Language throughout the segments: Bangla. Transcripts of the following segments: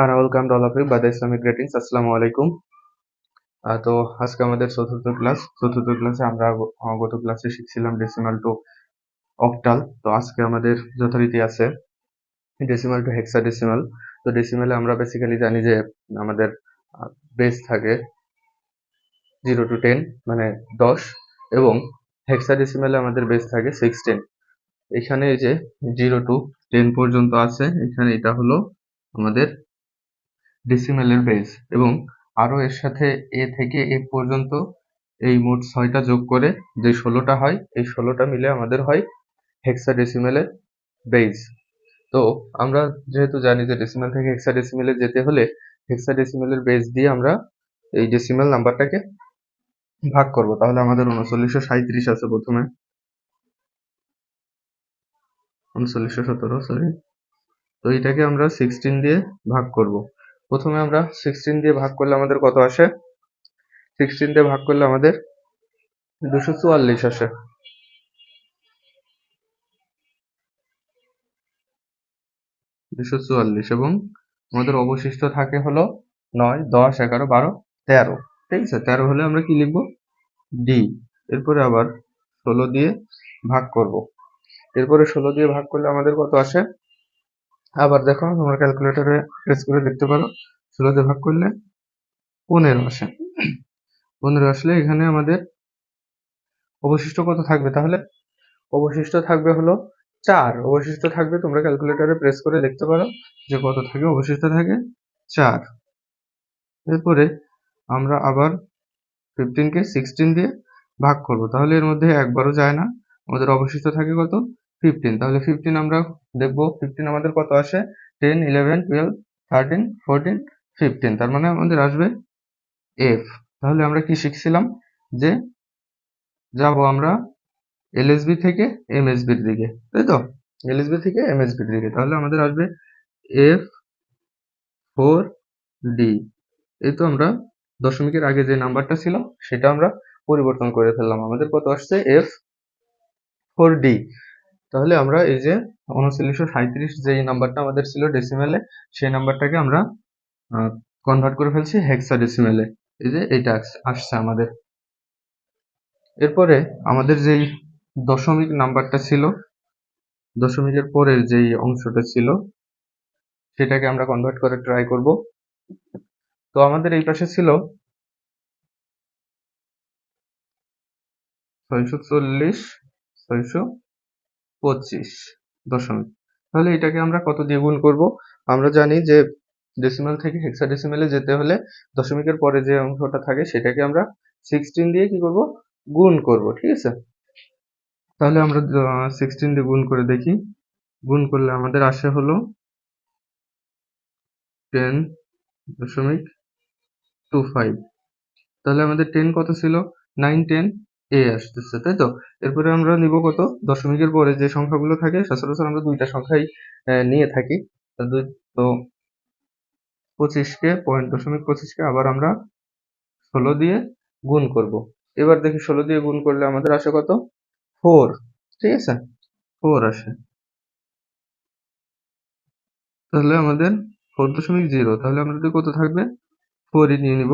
R welcome to all of you by the Islamic greetings, আসসালামু আলাইকুম। তো আজকে আমাদের চতুর্থ ক্লাস। চতুর্থ ক্লাসে আমরা গত ক্লাসে শিখছিলাম ডেসিমাল টু অক্টাল তো আজকে আমাদের যথারীতি আছে ডেসিমাল টু হেক্সাডেসিমাল তো ডেসিমালে আমরা বেসিক্যালি জানি যে আমাদের বেস থাকে জিরো টু টেন মানে দশ, এবং হেক্সাডেসিমালে আমাদের বেস থাকে সিক্সটিন এখানে এই যে জিরো টু টেন পর্যন্ত আছে, এখানে এটা হলো আমাদের ডেসিমেলের বেস এবং আরও এর সাথে এ থেকে এ পর্যন্ত এই মোট ছয়টা যোগ করে যে ষোলোটা হয়, এই ষোলোটা মিলে আমাদের হয় হেক্সাডেসিমেলের বেস তো আমরা যেহেতু জানি যে ডেসিমেল থেকে হেক্সাডেসিমেলে যেতে হলে হেক্সাডেসিমেলের বেস দিয়ে আমরা এই ডেসিমেল নাম্বারটাকে ভাগ করব। তাহলে আমাদের উনচল্লিশশো সাঁইত্রিশ আছে প্রথমে। উনচল্লিশশো সতেরো সরি তো এটাকে আমরা সিক্সটিন দিয়ে ভাগ করব। প্রথমে আমরা সিক্সটিন দিয়ে ভাগ করলে আমাদের কত আসে? সিক্সটিন দিয়ে ভাগ করলে আমাদের দুশো চুয়াল্লিশ আসে। দুশো চুয়াল্লিশ এবং আমাদের অবশিষ্ট থাকে হলো নয়, দশ, এগারো, বারো, তেরো। ঠিক আছে, তেরো হলে আমরা কি লিখব? ডি এরপরে আবার ষোলো দিয়ে ভাগ করব। এরপরে ষোলো দিয়ে ভাগ করলে আমাদের কত আসে? আবার দেখো, তোমরা ক্যালকুলেটরে প্রেস করে দেখতে পারো। ষোলো দিয়ে ভাগ করলে পনেরো আসে। পনেরো আসলে এখানে আমাদের অবশিষ্ট কত থাকবে? তাহলে অবশিষ্ট থাকবে হলো চার। অবশিষ্ট থাকবে, তোমরা ক্যালকুলেটরে প্রেস করে দেখতে পারো যে কত থাকে, অবশিষ্ট থাকে চার। এরপরে আমরা আবার ফিফটিনকে সিক্সটিন দিয়ে ভাগ করব। তাহলে এর মধ্যে একবারও যায় না। আমাদের অবশিষ্ট থাকে কত? ফিফটিন তাহলে ফিফটিন আমরা দেখব ফিফটিন আমাদের কত আসে? Ten eleven twelve thirteen fourteen fifteen তার মানে আমাদের আসবে এফ তাহলে আমরা কি শিখছিলাম? যে যাব আমরা এলএসবি থেকে এমএসবির দিকে, তাই তো? এলএসবি থেকে এমএসবির দিকে, তাহলে আমাদের আসবে এফ ফোর ডি এই তো আমরা দশমিকের আগে যে নাম্বারটা ছিল, সেটা আমরা পরিবর্তন করে ফেললাম। আমাদের কত আসছে? এফ ফোর ডি তাহলে আমরা এই যে উনচল্লিশশো সাঁইত্রিশ যে নাম্বারটা আমাদের ছিল ডেসিমেলে সেই নাম্বারটাকে আমরা কনভার্ট করে ফেলছি হেক্সা ডেসিমেলে এই যে এইটা আসছে আমাদের। এরপরে আমাদের যেই দশমিক নাম্বারটা ছিল, দশমিকের পরের যেই অংশটা ছিল, সেটাকে আমরা কনভার্ট করে ট্রাই করব। তো আমাদের এই পাশে ছিল ছয়শো চল্লিশ, ছয়শো পঁচিশ দশমিক। তাহলে এটাকে আমরা কত দিয়ে গুণ করব? আমরা জানি যে ডেসিমাল থেকে হেক্সাডেসিমেলে যেতে হলে দশমিকের পরে যে অংশটা থাকে সেটাকে আমরা সিক্সটিন দিয়ে কি করব? গুণ করব, ঠিক আছে? তাহলে আমরা সিক্সটিন দিয়ে গুণ করে দেখি। গুণ করলে আমাদের আসে হলো টেন দশমিক টু ফাইভ তাহলে আমাদের টেন কত ছিল? নাইন টেন এ আসতেছে, তাই তো? এরপরে আমরা নিব কত? দশমিকের পরে যে সংখ্যাগুলো থাকে, সচরাচর আমরা দুইটা সংখ্যাই নিয়ে থাকি। দুই, তো পঁচিশকে পয়েন্ট দশমিক পঁচিশকে আবার আমরা ষোলো দিয়ে গুণ করব। এবার দেখি ষোলো দিয়ে গুণ করলে আমাদের আসে কত? ফোর ঠিক আছে? ফোর আসে। তাহলে আমাদের ফোর দশমিক জিরো তাহলে আমাদের কত থাকবে? ফোরই নিয়ে নিব।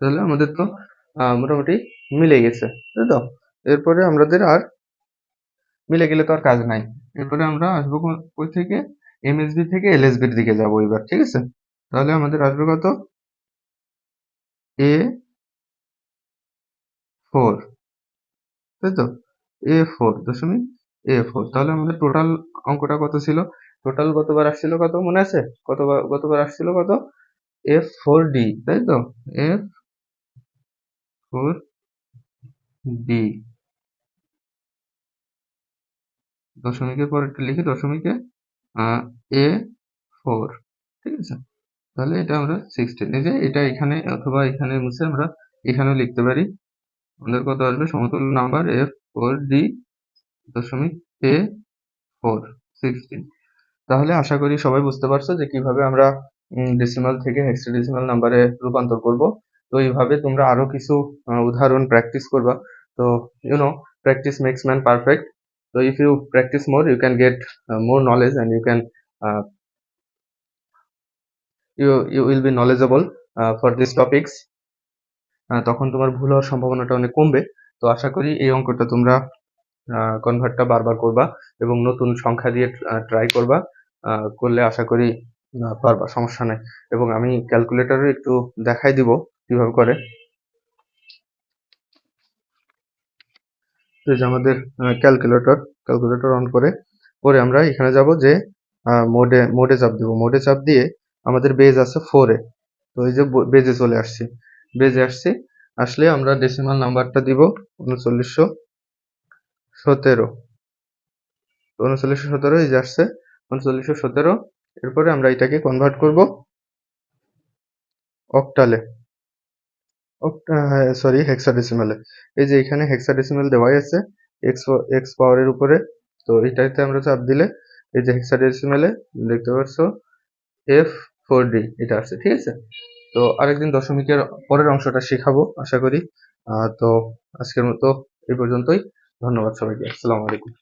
তাহলে আমাদের তো মোটামুটি মিলে গেছে তো? এরপরে আমাদের আর মিলে গেলে তো আর কাজ নাই। এরপরে আমরা আসব কই থেকে? এমএসবি থেকে এলএসবির দিকে যাব এবার, ঠিক আছে? তাহলে আমাদের আসবে কত? এ ফোর তাই তো? এ ফোর দশমিক এ ফোর তাহলে আমাদের টোটাল অঙ্কটা কত ছিল? টোটাল গতবার আসছিল কত? মনে আছে? কতবার গতবার আসছিল কত? এফ ফোর ডি তাই তো? এফ ফোর ডি দশমিকের পর একটা লিখি দশমিকে এ, ফোর, ঠিক আছে? তাহলে এটা আমরা সিক্সটিন এই যে এটা এখানে অথবা এখানে মুছে আমরা এখানেও লিখতে পারি। আমাদের কত আসবে? সমতুল্য নাম্বার এফ ফোর ডি দশমিক এ ফোর সিক্সটিন তাহলে আশা করি সবাই বুঝতে পারছ যে কীভাবে আমরা ডেসিমাল থেকে হেক্সাডেসিমাল নাম্বারে রূপান্তর করব। তো এইভাবে তোমরা আরও কিছু উদাহরণ প্র্যাকটিস করবা। তো you know practice makes man perfect so if you practice more you can get uh, more knowledge and you can uh, you you will be knowledgeable for this topics তখন তোমার ভুল হওয়ার সম্ভাবনাটা অনেক কমবে। তো আশা করি এই অঙ্কটা তোমরা কনভার্টটা বারবার করবা এবং নতুন সংখ্যা দিয়ে ট্রাই করবা। করলে আশা করি পারবা সমস্যা নেই। এবং আমি ক্যালকুলেটরে একটু দেখাই দিব কীভাবে করে তো এই যে আমাদের ক্যালকুলেটর ক্যালকুলেটর অন করে, পরে আমরা এখানে যাব যে মোডে মোডে চাপ দিব। মোডে চাপ দিয়ে আমাদের বেজ আছে ফোরে তো এই যে বেজে চলে আসছি। বেজে আসছি, আসলে আমরা ডেসিমাল নাম্বারটা দিব উনচল্লিশশো সতেরো। উনচল্লিশশো সতেরো এই যে আসছে, উনচল্লিশশো সতেরো। এরপরে আমরা এটাকে কনভার্ট করব অক্টালে সরি হেক্সাডেসিমালে এই যে এখানে হেক্সাডেসিমাল দেওয়াই আছে এক্স এক্স পাওয়ারের উপরে, তো এটাতে আমরা চাপ দিলে, এই যে হেক্সাডেসিমালে দেখতে পাচ্ছ এফ ফোর ডি এটা আছে, ঠিক আছে? তো আরেকদিন দশমিকের পরের অংশটা শেখাবো, আশা করি। তো আজকের মতো এই পর্যন্তই। ধন্যবাদ সবাইকে। আসসালামু আলাইকুম।